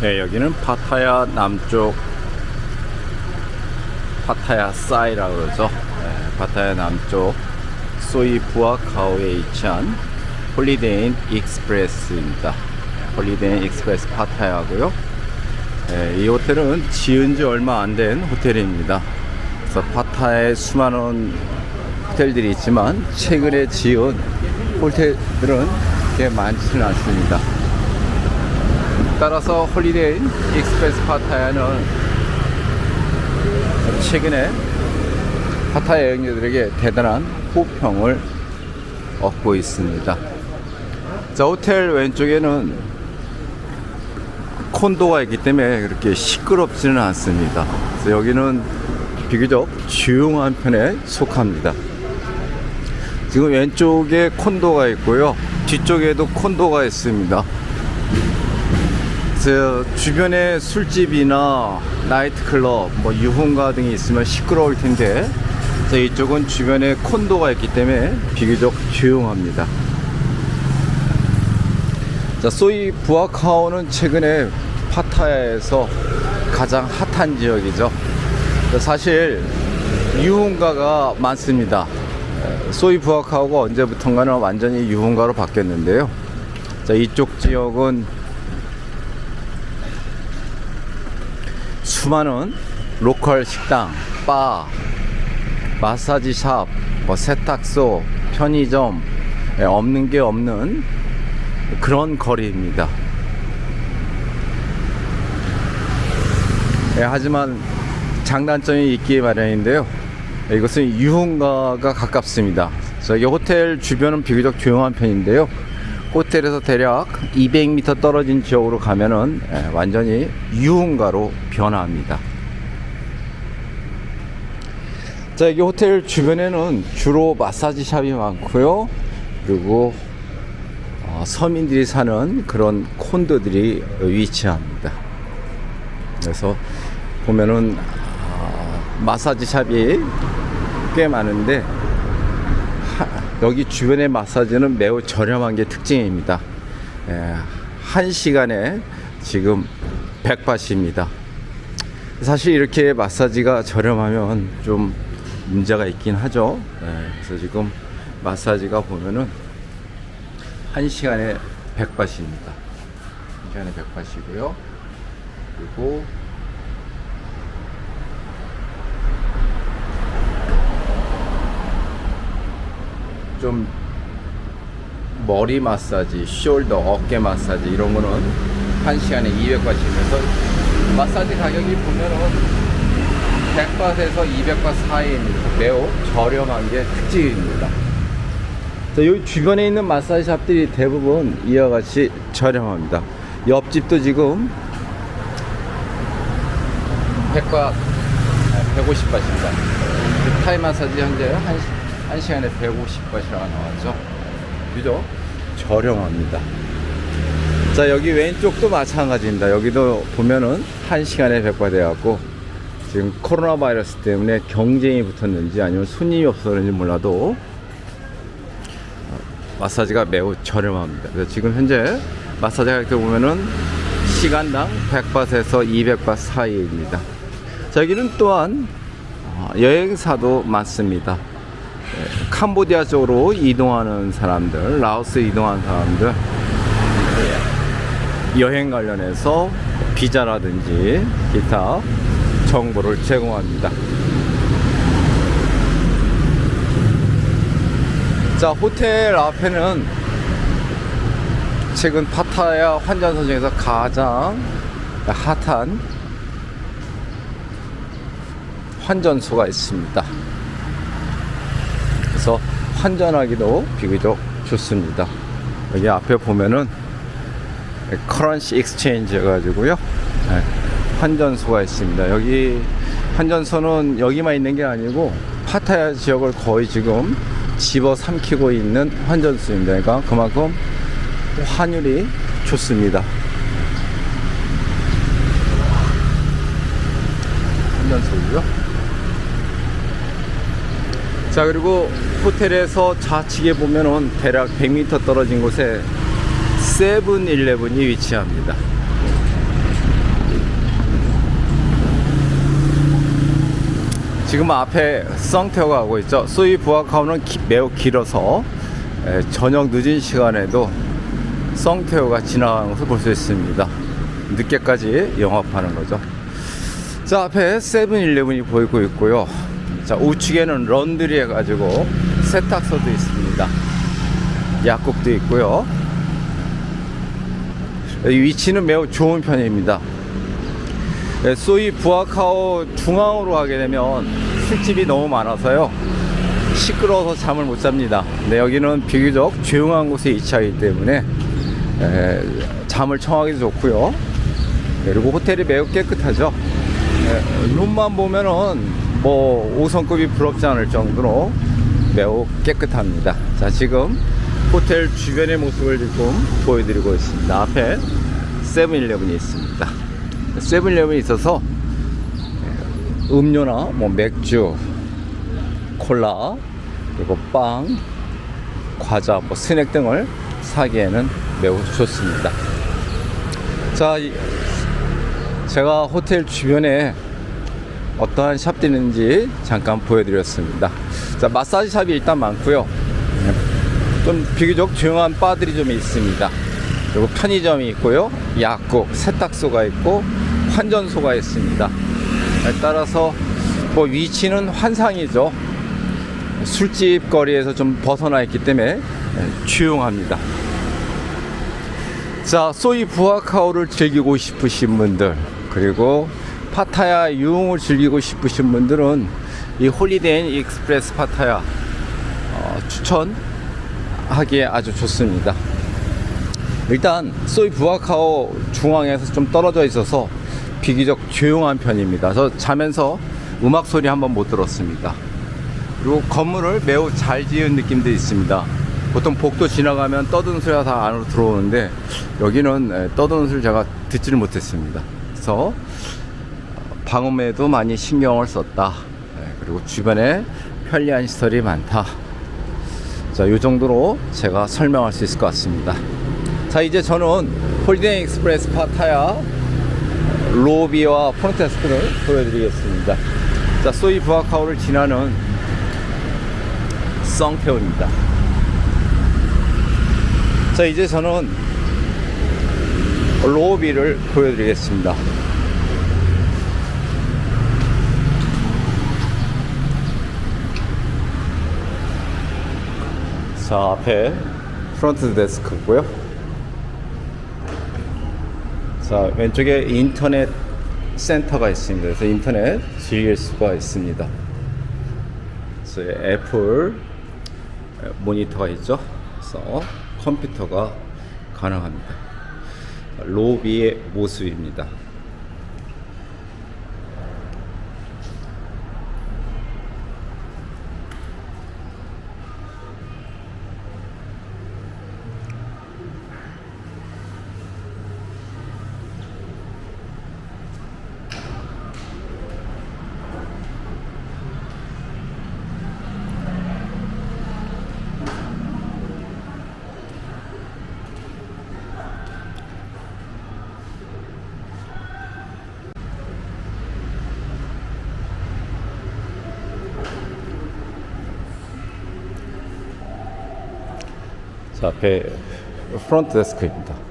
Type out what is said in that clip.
네, 여기는 파타야 남쪽 파타야 사이라고 그러죠. 네, 파타야 남쪽 소이푸와 가오에 위치한 홀리데인 익스프레스입니다. 홀리데인 익스프레스 파타야고요. 네, 이 호텔은 지은 지 얼마 안 된 호텔입니다. 그래서 파타야에 수많은 호텔들이 있지만 최근에 지은 호텔들은 그렇게 많지는 않습니다. 따라서 홀리데이 익스프레스 파타야는 최근에 파타야 여행자들에게 대단한 호평을 얻고 있습니다. 자, 호텔 왼쪽에는 콘도가 있기 때문에 그렇게 시끄럽지는 않습니다. 그래서 여기는 비교적 조용한 편에 속합니다. 지금 왼쪽에 콘도가 있고요. 뒤쪽에도 콘도가 있습니다. 그래서 주변에 술집이나 나이트클럽, 뭐 유흥가 등이 있으면 시끄러울 텐데 자, 이쪽은 주변에 콘도가 있기 때문에 비교적 조용합니다. 자, 소이 부아카오는 최근에 파타야에서 가장 핫한 지역이죠. 사실 유흥가가 많습니다. 소이 부아카오가 언제부턴가는 완전히 유흥가로 바뀌었는데요. 자, 이쪽 지역은 수많은 로컬 식당, 바, 마사지 샵, 뭐 세탁소, 편의점 예, 없는 게 없는 그런 거리입니다. 예, 하지만 장단점이 있기 마련인데요. 예, 이것은 유흥가가 가깝습니다. 저기 호텔 주변은 비교적 조용한 편인데요. 호텔에서 대략 200m 떨어진 지역으로 가면은 예, 완전히 유흥가로 변화합니다. 자, 여기 호텔 주변에는 주로 마사지 샵이 많고요. 그리고 어, 서민들이 사는 그런 콘도들이 위치합니다. 그래서 보면은 어, 마사지 샵이 꽤 많은데 하- 여기 주변의 마사지는 매우 저렴한 게 특징입니다. 예, 한 시간에 지금 100바트입니다. 사실 이렇게 마사지가 저렴하면 좀 문제가 있긴 하죠. 예, 그래서 지금 마사지가 보면은 한 시간에 100바트입니다. 한 시간에 100바트이고요. 그리고 좀 머리 마사지, 숄더, 어깨 마사지 이런 거는 한 시간에 200바트면서 마사지 가격이 보면은 100바트에서 200바트 사이입니다. 매우 저렴한 게 특징입니다. 자, 여기 주변에 있는 마사지 샵들이 대부분 이와 같이 저렴합니다. 옆집도 지금 100바, 150바트입니다. 타이 마사지 현재 한, 시- 한 시간에 150바트가 나왔죠. 그죠? 저렴합니다. 자, 여기 왼쪽도 마찬가지입니다. 여기도 보면은 한 시간에 100바트 해갖고 지금 코로나 바이러스 때문에 경쟁이 붙었는지 아니면 손님이 그런지 몰라도 마사지가 매우 저렴합니다. 그래서 지금 현재 마사지 가격을 보면은 시간당 100바트에서 200바트 사이입니다. 자, 여기는 또한 어, 여행사도 많습니다. 예, 캄보디아 쪽으로 이동하는 사람들, 라오스 이동하는 사람들, 예, 여행 관련해서 비자라든지 기타 정보를 제공합니다. 자, 호텔 앞에는 최근 파타야 환전소 중에서 가장 핫한 환전소가 있습니다. 그래서 환전하기도 비교적 좋습니다. 여기 앞에 보면은 커런시 익스체인지 해가지고요. 네, 환전소가 있습니다. 여기 환전소는 여기만 있는 게 아니고 파타야 지역을 거의 지금 집어 삼키고 있는 환전소입니다. 그러니까 그만큼 환율이 좋습니다. 환전소고요. 자 그리고 호텔에서 좌측에 보면은 대략 100m 떨어진 곳에 세븐일레븐이 위치합니다. 지금 앞에 썽태어가 가고 있죠. 소이 부아카오는 매우 길어서 저녁 늦은 시간에도 썽태어가 지나가는 것을 볼 수 있습니다. 늦게까지 영업하는 거죠. 자 앞에 세븐일레븐이 보이고 있고요. 자 우측에는 런드리 해가지고 세탁소도 있습니다. 약국도 있고요. 이 위치는 매우 좋은 편입니다. 예, 소이 부아카오 중앙으로 가게 되면 술집이 너무 많아서요. 시끄러워서 잠을 못 잡니다. 근데 여기는 비교적 조용한 곳에 위치하기 때문에 에, 잠을 청하기도 좋고요. 그리고 호텔이 매우 깨끗하죠. 예, 룸만 보면은 뭐 5성급이 부럽지 않을 정도로 매우 깨끗합니다. 자, 지금 호텔 주변의 모습을 지금 보여드리고 있습니다. 앞에 세븐일레븐이 있습니다. 세븐일레븐이 있어서 예, 음료나 뭐 맥주, 콜라, 그리고 빵, 과자, 뭐 스낵 등을 사기에는 매우 좋습니다. 자, 이- 제가 호텔 주변에 어떠한 샵들이 있는지 잠깐 보여드렸습니다. 자, 마사지 샵이 일단 많고요. 좀 비교적 조용한 바들이 좀 있습니다. 그리고 편의점이 있고요. 약국, 세탁소가 있고 환전소가 있습니다. 따라서 뭐 위치는 환상이죠. 술집 거리에서 좀 벗어나 있기 때문에 조용합니다. 자, 소이 부하카오를 즐기고 싶으신 분들, 그리고 파타야 유흥을 즐기고 싶으신 분들은 이 홀리데이 인 익스프레스 파타야 어, 추천하기에 아주 좋습니다. 일단 소이 부하카오 중앙에서 좀 떨어져 있어서 비교적 조용한 편입니다. 저 자면서 음악 소리 한번 못 들었습니다. 그리고 건물을 매우 잘 지은 느낌도 있습니다. 보통 복도 지나가면 떠드는 소리가 다 안으로 들어오는데 여기는 에, 떠드는 소리 제가 듣지를 못했습니다. 그래서 방음에도 많이 신경을 썼다. 예, 그리고 주변에 편리한 시설이 많다. 자, 이 정도로 제가 설명할 수 있을 것 같습니다. 자, 이제 저는 홀리데이 익스프레스 파타야 로비와 프론트데스크를 보여드리겠습니다. 자, 소이 부하카오를 지나는 썽태우입니다. 자, 이제 저는 로비를 보여드리겠습니다. 자, 앞에 프론트 데스크고요. 자, 왼쪽에 인터넷 센터가 있습니다. 그래서 인터넷 즐길 수가 있습니다. 그래서 애플 모니터가 있죠. 그래서 컴퓨터가 가능합니다. 로비의 모습입니다. 자, 앞에 프론트 데스크입니다.